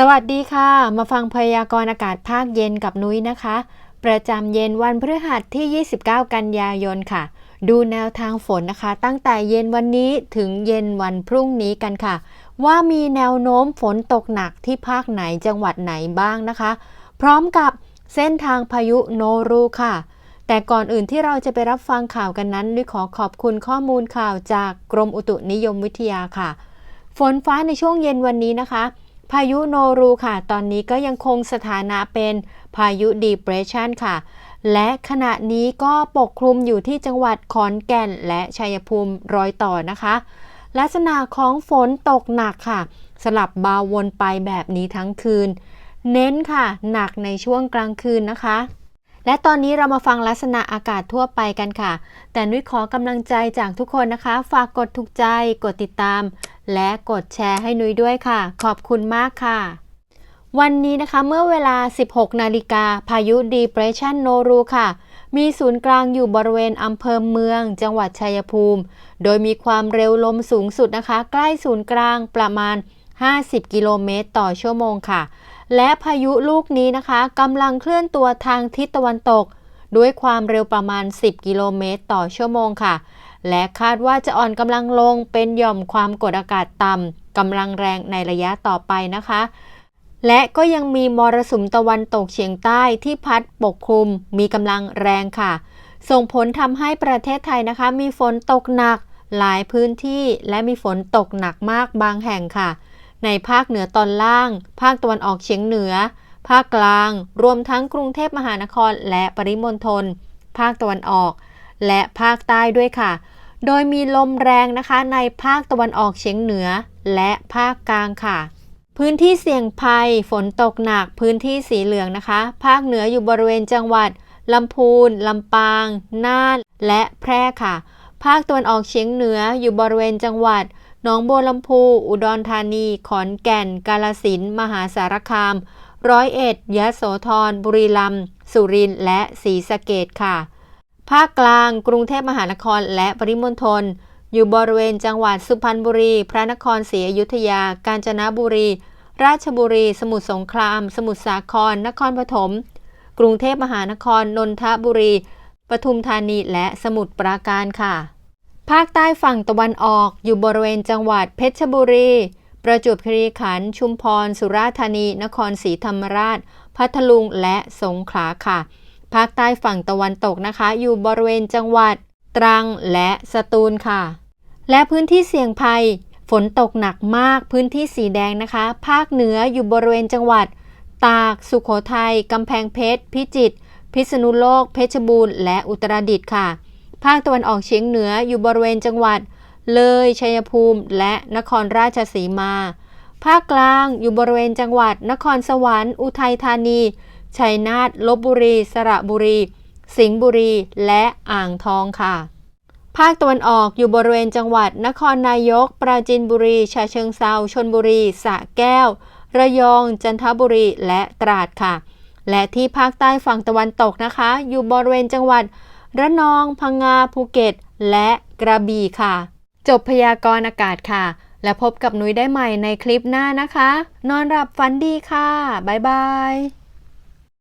สวัสดีค่ะ มาฟังพยากรณ์อากาศภาคเย็นกับนุ้ยนะคะ ประจำเย็นวันพฤหัสที่ 29 กันยายนค่ะ ดูแนวทางฝนนะคะ ตั้งแต่เย็นวันนี้ถึงเย็นวันพรุ่งนี้กันค่ะ ว่ามีแนวโน้มฝนตกหนักที่ภาคไหนจังหวัดไหนบ้างนะคะ พร้อมกับเส้นทางพายุโนรูค่ะ แต่ก่อนอื่นที่เราจะไปรับฟังข่าวกันนั้นนุ้ยขอขอบคุณข้อมูลข่าวจากกรมอุตุนิยมวิทยาค่ะ ฝนฟ้าในช่วงเย็นวันนี้นะคะ พายุโนรูค่ะ ตอนนี้ก็ยังคงสถานะเป็นพายุดีเพรสชันค่ะ และขณะนี้ก็ปกคลุมอยู่ที่จังหวัดขอนแก่น และชัยภูมิรอยต่อนะคะ ลักษณะของฝนตกหนักค่ะ สลับเบาวนไปแบบนี้ทั้งคืน เน้นค่ะ หนักในช่วงกลางคืนนะคะ และตอนนี้เรามาฟังลักษณะอากาศทั่วไปกันค่ะ แต่นุ้ยขอกำลังใจจากทุกคนนะคะ ฝากกดถูกใจ กดติดตาม และกดแชร์ให้นุ้ยด้วยค่ะ ขอบคุณมากค่ะ วันนี้นะคะเมื่อเวลา 16 นาฬิกา พายุ Depression Noru ค่ะมีศูนย์กลางอยู่บริเวณอำเภอเมือง จังหวัดชัยภูมิ โดยมีความเร็วลมสูงสุดนะคะ ใกล้ศูนย์กลางประมาณ 50 กิโลเมตรต่อชั่วโมงค่ะ และพายุลูกนี้นะคะกำลังเคลื่อนตัวทางทิศตะวันตก ด้วยความเร็วประมาณ 10 กิโลเมตรต่อชั่วโมงค่ะ และคาดว่าจะอ่อนกำลังลงเป็นหย่อมความกดอากาศต่ำกำลังแรงในระยะต่อไปนะคะ และก็ยังมีมรสุมตะวันตกเฉียงใต้ที่พัดปกคลุม มีกำลังแรงค่ะ ส่งผลทำให้ประเทศไทยนะคะ มีฝนตกหนักหลายพื้นที่และมีฝนตกหนักมากบางแห่งค่ะ ในภาคเหนือตอนล่าง ภาคตะวันออกเฉียงเหนือ ภาคกลาง รวมทั้งกรุงเทพมหานครและปริมณฑล ภาคตะวันออก และภาคใต้ด้วยค่ะ โดยมีลมแรงนะคะในภาคตะวันออกเฉียงเหนือ และภาคกลางค่ะ พื้นที่เสี่ยงภัย ฝนตกหนัก พื้นที่สีเหลืองนะคะ ภาคเหนืออยู่บริเวณจังหวัดลำพูน ลำปาง น่าน และแพร่ค่ะ ภาคตะวันออกเฉียงเหนืออยู่บริเวณจังหวัด หนองบัวลำพู อุดรธานี ขอนแก่น กาลสินธุ์มหาสารคาม ร้อยเอ็ดยะโสธร บุรีรัมย์ สุรินทร์ และศรีสะเกดค่ะ ภาคกลาง กรุงเทพมหานคร และปริมณฑล อยู่บริเวณจังหวัดสุพรรณบุรี พระนครศรีอยุธยา กาญจนบุรี ราชบุรี สมุทรสงคราม สมุทรสาคร นครปฐม กรุงเทพมหานคร นนทบุรี ปทุมธานี และสมุทรปราการค่ะ ภาคใต้ฝั่งตะวันออกอยู่บริเวณจังหวัดเพชรบุรี ประจวบคีรีขันธ์ชุมพร สุราษฎร์ธานี นครศรีธรรมราช พัทลุง และสงขลาค่ะ ภาคใต้ฝั่งตะวันตกนะคะ อยู่บริเวณจังหวัด ตรังและสตูลค่ะ และพื้นที่เสี่ยงภัย ฝนตกหนักมากพื้นที่สีแดงนะคะ ภาคเหนืออยู่บริเวณจังหวัด ตาก สุขโขทัยกำแพงเพชร พิจิตร พิษณุโลก เพชรบูรณ์ และอุตรดิตถ์ค่ะ ภาคตะวันออกเฉียงเหนืออยู่บริเวณจังหวัด เลยชัยภูมิและนครราชสีมา ภาคกลางอยู่บริเวณจังหวัด นครสวรรค์ อุทัยธานี ชัยนาทลบบุรี สระบุรี สิงห์บุรี และอ่างทองค่ะ ภาคตะวันออกอยู่บริเวณจังหวัด นครนายก ปราจีนบุรีฉะเชิงเซาชนบุรีสระแก้ว ระยอง จันทบุรี และตราดค่ะ และที่ภาคใต้ฝั่งตะวันตกนะคะ อยู่บริเวณจังหวัด ระนอง พังงา ภูเก็ต และกระบี่ค่ะ จบพยากรณ์อากาศค่ะ และพบกับนุ้ยได้ใหม่ในคลิปหน้านะคะ นอนหลับฝันดีค่ะ บ๊ายบาย